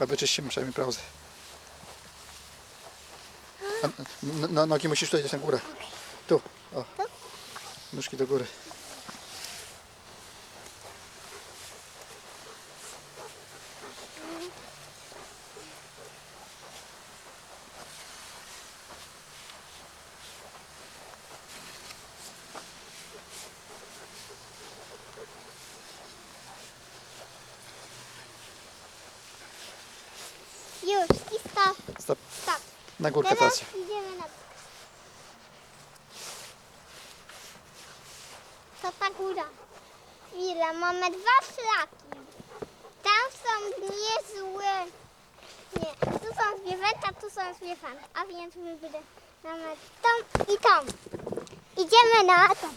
A wyczyścimy przynajmniej brauzy. A, no, no, nogi musisz tutaj dać na górę. Tu, o. Nóżki do góry. Już, i stop, Stop. stop. Na górkę Teraz teraz. idziemy na To ta góra. Chwila, mamy dwa szlaki. Tam są niezłe. Nie, tu są zwierzęta, tu są zwierzęta. A więc my będziemy tą i tą. Idziemy na to.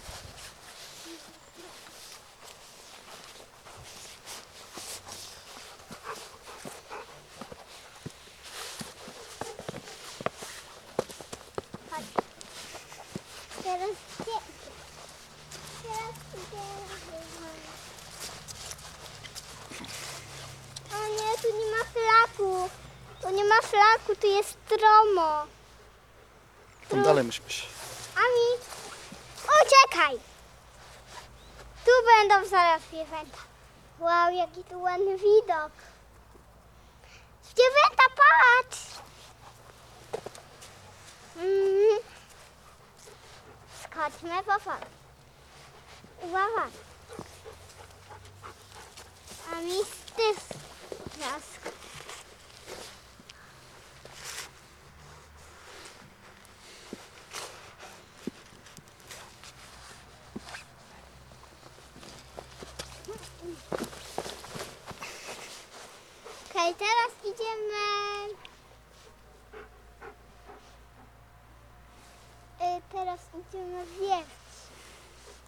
Chodź. Teraz gdzie? Teraz idziemy. O nie, tu nie ma flaku. Tu nie ma flaku, tu jest stromo. Tam dalej musimy iść. Ami, uciekaj! Tu będą zaraz zwierzęta. Wow, jaki tu ładny widok. Zwierzęta, patrz! Mm. Skoczmy po fal. Uwaga. Ami,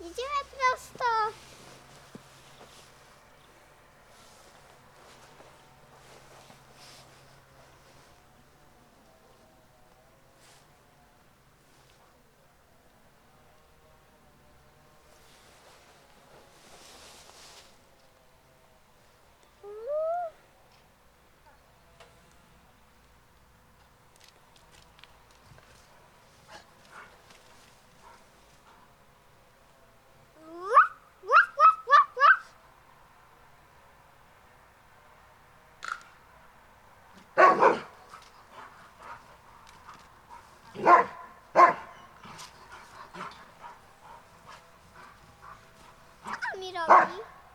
Иди я просто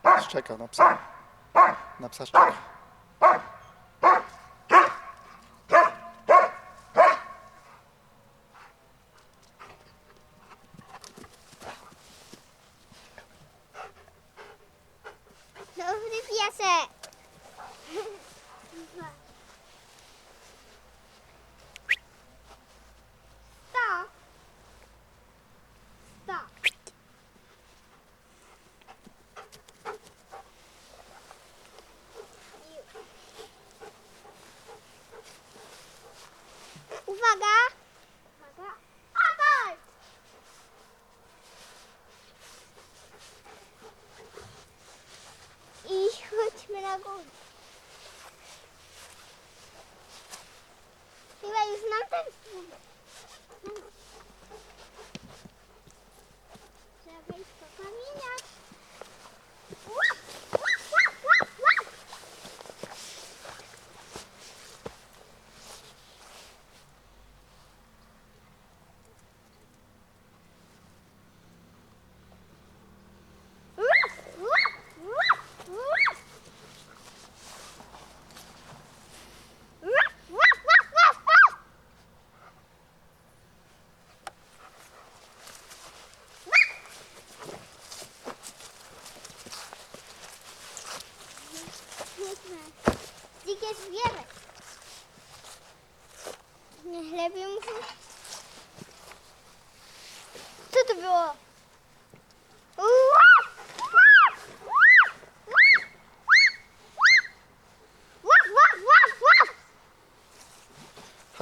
Pies czeka na psa. Na psa czeka.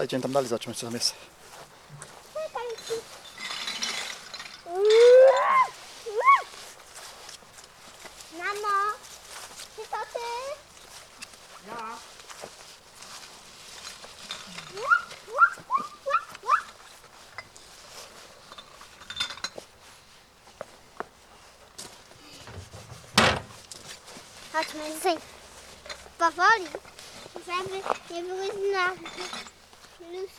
Chodź, idziemy tam dalej, zobaczymy co tam jest. Mamo, czy to ty? Ja, Chodźmy powoli, żeby nie były znaki. Listen.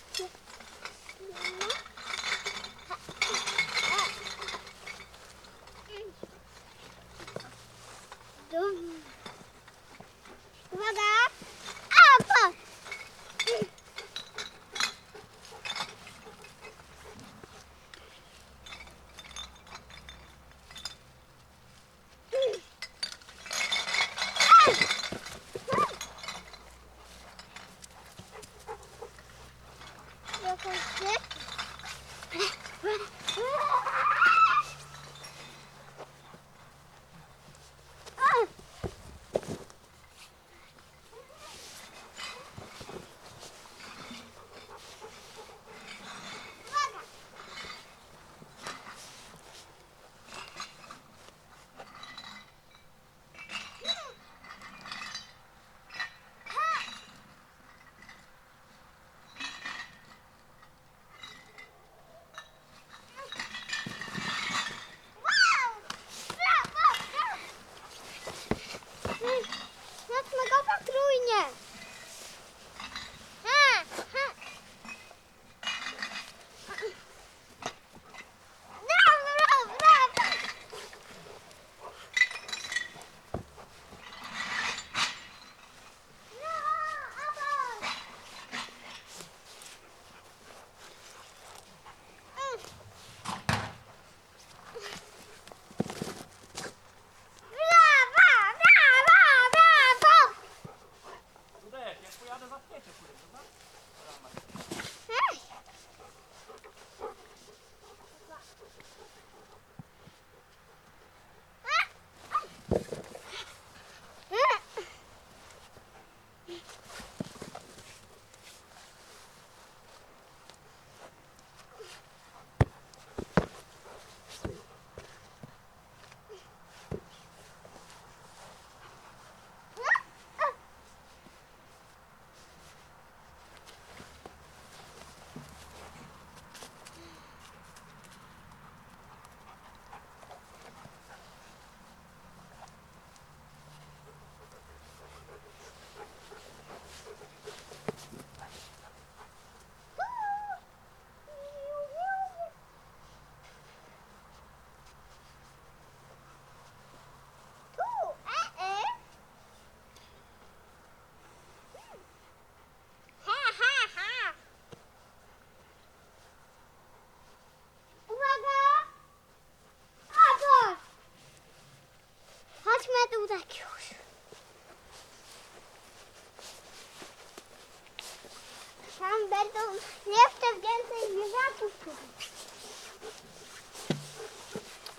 Tu już. Tam będą jeszcze więcej zwierzaków.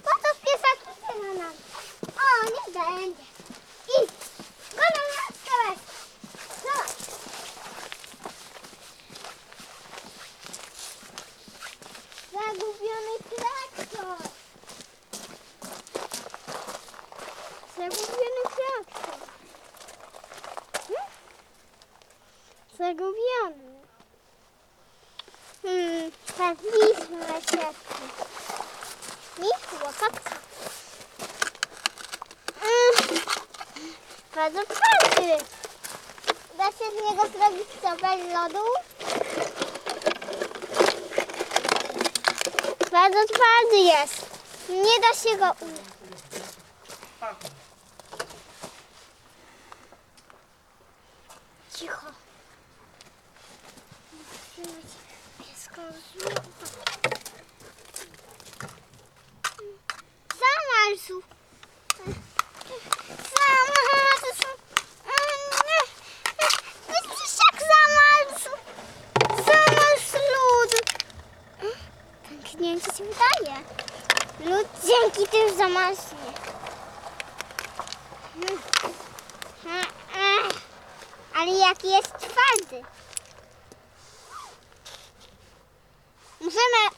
Po co piesaki na nas? O, nie będzie. Bardzo twardy. Da się z niego zrobić stopel lodu? Bardzo twardy jest. Nie da się go. Cicho. Musimy pieską złapać. Zamarzł. Zamarzł.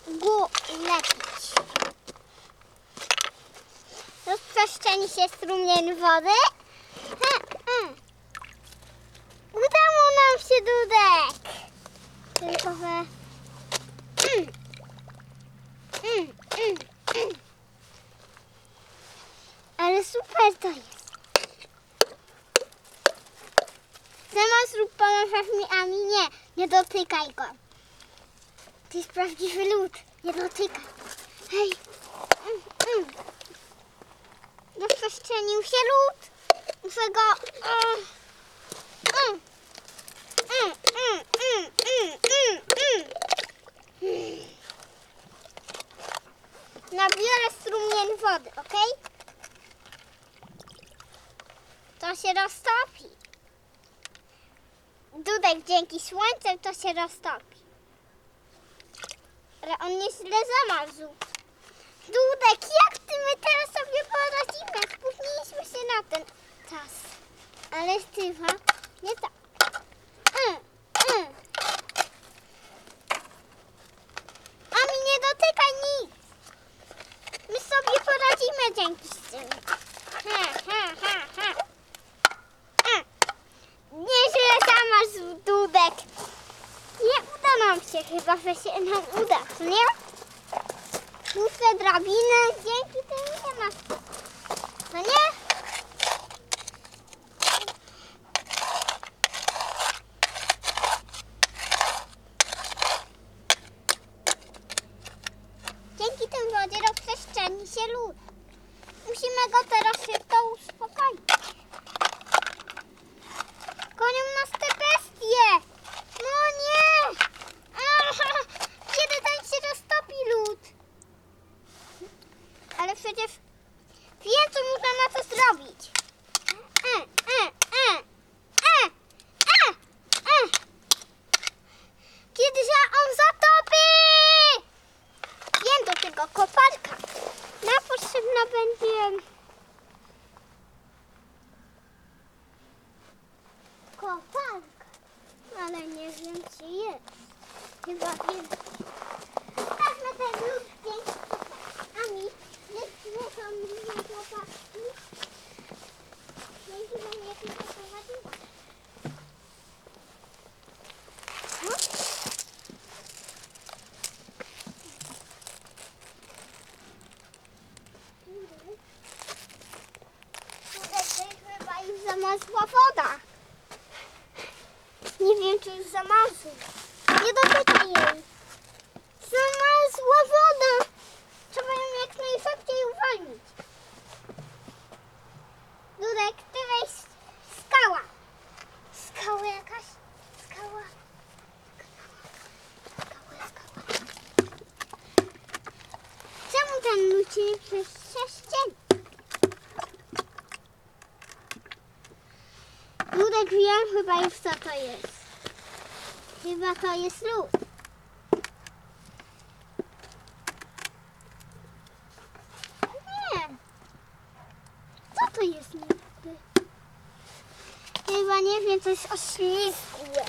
go lepić. Rozproszczeni się strumień wody. Udało nam się dudek. Tylko we... Mm. Mm, mm, Ale super to jest. Zamiast rób pomożesz mi, a mi nie. Nie dotykaj go. To jest prawdziwy lód. Nie dotykaj. Hej. Mm, mm. Rozprzestrzenił się lód. Muszę go... Mm. Mm. Mm, mm, mm, mm, mm, mm. Mm. Nabiorę strumień wody, ok? To się roztopi. Dudek dzięki słońcu to się roztopi. Ale on nieźle zamarzł. Dudek, jak ty my teraz sobie poradzimy? Spóźniliśmy się na ten czas. Ale stywa, nie tak. Mm, mm. A mi nie dotykaj nic. My sobie poradzimy dzięki tym. Ha, ha, ha, ha. Mm. Nieźle zamarzł dudek. Nie uda nam się chyba, że się nam uda, nie? Puste drabiny, dzięki tym nie ma. No nie? Dzięki tym wodzie rozprzestrzeni się lód. Musimy go teraz szybko uspokoić. Gonią nas te bestie! No nie! Aha! Kiedy ten się roztopi lód? Ale przecież wiem, co można na to zrobić. E, e, e, e, e. Kiedy się on zatopi! Wiem do tego koparka. Nam potrzebna będzie koparka. Ale nie wiem, czy jest. Chyba wiem. Weźmy ten lód dzięki koparkami. Nie są mnie chłopaki. Dzięki wam jakieś zaprowadziła. No. Tutaj chyba już zamarzła woda. Nie wiem, czy już zamarzła. Nie dotykaj jej. Zamarzła woda. Trzeba ją jak najszybciej uwolnić. Dudek, ty weź skała. Skała jakaś? Skała. Skała, skała. Czemu ten ludzi przez sześcień? Dudek wiem chyba już co to jest. Chyba to jest lód. Nie. Co to jest niby? Chyba nie wiem, coś o ślizgu.